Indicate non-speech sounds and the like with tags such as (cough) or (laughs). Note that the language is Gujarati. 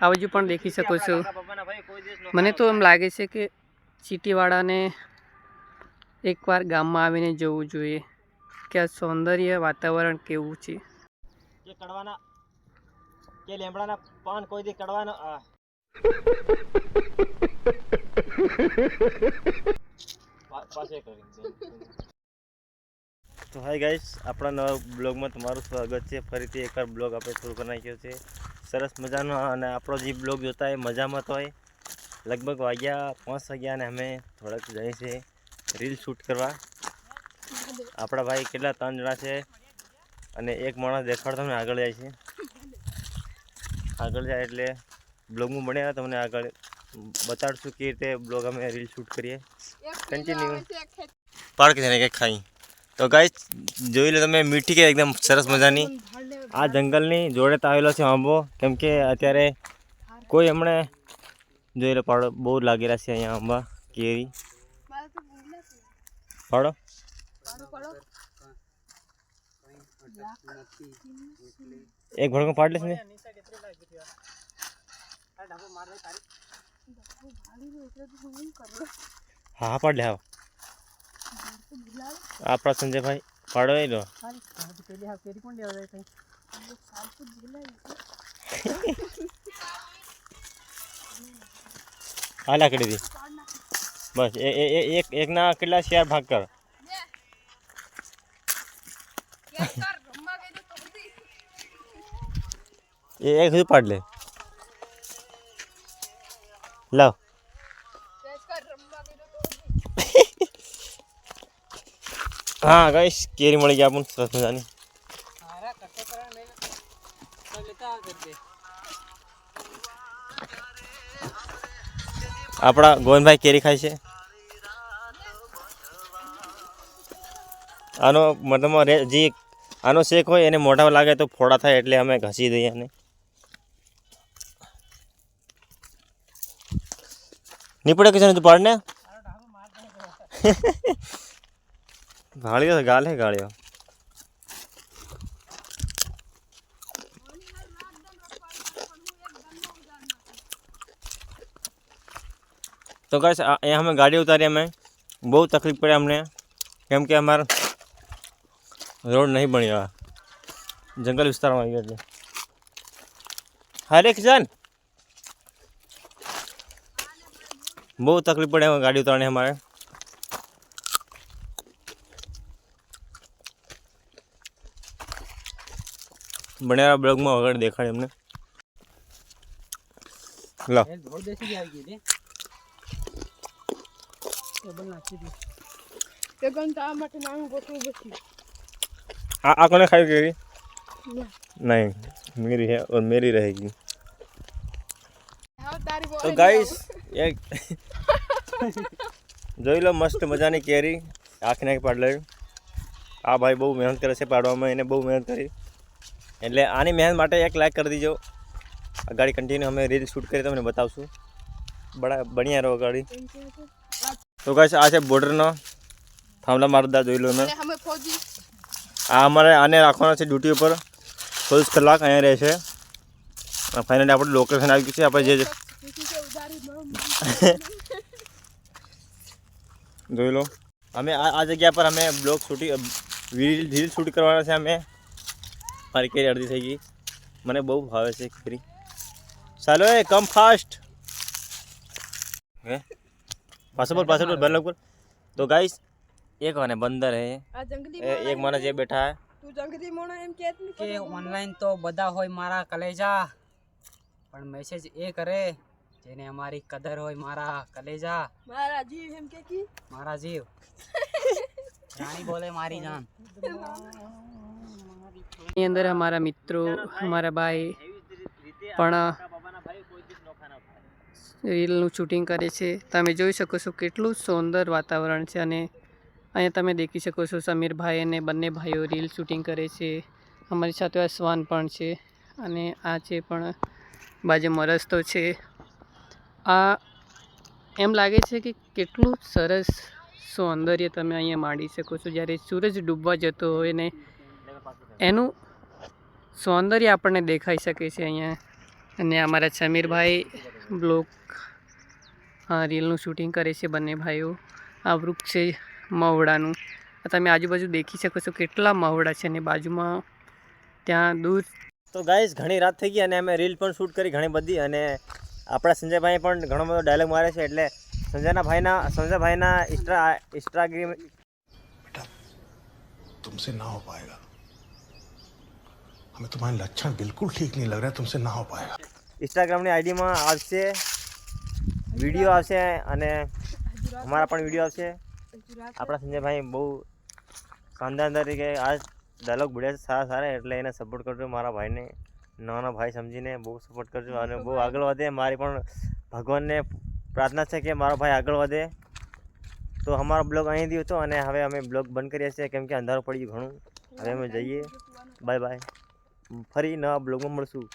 આ બાજુ પણ દેખી શકો છો. મને તો એમ લાગે છે કે સિટીવાળાને એકવાર ગામમાં આવીને જવું જોઈએ. કે આ સૌંદર્ય વાતાવરણ કેવું છે? કે કડવાના કે લેમડાના પાન કોઈ દી કડવાનો તો હાય ગાઈસ આપણા નવા બ્લોગમાં તમારું સ્વાગત છે. ફરીથી એકવાર બ્લોગ આપણે શરૂ કરી નાખ્યો છે. સરસ મજાનો અને આપણો જે બ્લોગ જોતા હોય મજામાં તો હોય. લગભગ વાગ્યા પાંચ વાગ્યા અને અમે થોડાક જઈએ છીએ રીલ શૂટ કરવા. આપણા ભાઈ કેટલા ત્રણ જણા છે અને એક માણસ દેખાડતો તમને આગળ જાય છે. આગળ જાય એટલે બ્લોગમાં બન્યા તમને આગળ બતાડશું કે રીતે બ્લોગ અમે રીલ શૂટ કરીએ. કન્ટિન્યુ પાર્ક છે ને કંઈક ખાઈ. તો ગાય જોઈ લો તમે મીઠી કે એકદમ સરસ મજાની. આ જંગલની જોડે આવેલો છે આંબો. કેમ કે અત્યારે કોઈ હમણે જોઈ લો પાડો બહુ લાગેલા છે અહીંયા આંબા, કેરી. પાડો એક ભડકો પાડ લેશ ને? હા હા પાડ લે, હા. આપણા સંજયભાઈ પાડો એ લો. (laughs) હા લાકડી દી. બસ, એ એ એક એકના કેટલા શેર ભાગ કર. એ એક સુધી પાડ લે. લાવ. (laughs) હા ગઈશ કેરી મળી ગયા આપણને. સરસ મજાની. આપણા ગોવિંદભાઈ કેરી ખાય છે. આનો મતલબ જે આનો શેક હોય એને મોઢામાં લાગે તો ફોડા થાય એટલે અમે ઘસી દઈએ એને. નીપડે કે છે તું પાડને? (laughs) ગાળ્યો ગાલે ગાળ્યો તો ગાઈસ અહીંયા અમે ગાડી ઉતારી અમે. બહુ તકલીફ પડે અમને. કેમ કે અમારા રોડ નહીં બન્યો જંગલ વિસ્તારમાં આવી એટલે હરે કિશન બહુ તકલીફ પડે એમાં ગાડી ઉતારવાની અમારે. બનેરા બ્લોગમાં વગર દેખાડે એમને લો. ટેબલ નાખી દીધું તે ગંતા માટે નાનું ગોઠવું બસ્યું આ આ કોને ખાઈ ગઈ નહીં, મેરી હે ઓર મેરી રહેગી. તો ગાઈસ એક જોઈ લો મસ્ત મજાની કેરી. આંખને પાડલે આ ભાઈ બહુ મહેનત કરે છે પાડવામાં, એને બહુ મહેનત કરી. એટલે આની મહેનત માટે એક લાઈક કરી દીજો. ગાડી કન્ટિન્યુ અમે રીલ શૂટ કરી, તમને બતાવશું. બડા બણિયા રહો ગાડી. તો ગાઈસ આ છે બોર્ડરનો. થાંભલા મારદાર જોઈ લો મેં આ અમારે આને રાખવાનો છે ડ્યુટી ઉપર. ચોવીસ કલાક અહીંયા રહે છે. ફાઇનલી આપણે લોકેશન આવી ગયું છે. આપણે જે (laughs) જોઈ લો. અમે આ આ જગ્યા પર અમે blog shooting reel reel shoot કરવાના છે અમે. મારી કેરી અડધી થઈ ગઈ. મને બહુ ભાવે છે કેરી. ચાલો એ કમ ફાસ્ટ હે? પાછો બોલ પાછો બોલ બંધ ઉપર. તો ગાઈસ એક મને બંદર હે. એ- એક માણસ એ બેઠા હે. કે ઓનલાઈન તો બધા હોય મારા કલેજા. પણ મેસેજ એ કરે જેને અમારી કદર હોય મારા કલેજા. મારા જીવ એમ કે કી? મારા જીવ. રાણી બોલે મારી જાન. એની અંદર અમારા મિત્રો અમારા ભાઈ પણ રીલનું શૂટિંગ કરે છે. તમે જોઈ શકો છો કેટલું સુંદર વાતાવરણ છે અને અહીંયા તમે દેખી શકો છો સમીરભાઈ અને બંને ભાઈઓ રીલ શૂટિંગ કરે છે. અમારી સાથે આ શ્વાન પણ છે અને આ છે પણ બાજુમાં રસ્તો છે. આ એમ લાગે છે કે કેટલું સરસ સૌંદર્ય તમે અહીંયા માણી શકો છો. જ્યારે સૂરજ ડૂબવા જતો હોય ને એનું સૌંદર્ય આપણને દેખાઈ શકે છે અહીંયા. અને અમારા સમીરભાઈ બ્લોગ હા રીલનું શૂટિંગ કરે છે બંને ભાઈઓ આ વૃક્ષ છે મવડાનું આ તમે આજુબાજુ દેખી શકો છો કેટલા મવડા છે અને બાજુમાં ત્યાં દૂર તો ગાઈસ ઘણી રાત થઈ ગઈ અને અમે રીલ પણ શૂટ કરી ઘણી બધી અને આપણા સંજયભાઈ પણ ઘણો બધો ડાયલોગ મારે છે એટલે સંજયના ભાઈના સંજયભાઈના ઇન્સ્ટા ઇન્સ્ટાગ્રામ तुमसे ना हो पाएगा हमें तुम्हारे लक्षण बिल्कुल ठीक नहीं लग रहा है तुमसे ना हो पाएगा ઇન્સ્ટાગ્રામની આઈડીમાં આવશે, વીડિયો આવશે અને અમારા પણ વીડિયો આવશે. આપણા સંજયભાઈ બહુ શાનદાર તરીકે આ ડાયલોગ બોલ્યા સારા સારા, એટલે એને સપોર્ટ કરજો મારા ભાઈને. નાના ભાઈ સમજીને બહુ સપોર્ટ કરજો અને બહુ આગળ વધે. મારી પણ ભગવાનને પ્રાર્થના છે કે મારો ભાઈ આગળ વધે. તો અમારો બ્લોગ અહીંથી હતો અને હવે અમે બ્લોગ બંધ કરીએ છીએ. કેમ કે અંધારું પડી ગયું ઘણું. હવે અમે જઈએ. બાય બાય ફરી નવા બ્લોગમાં મળશું.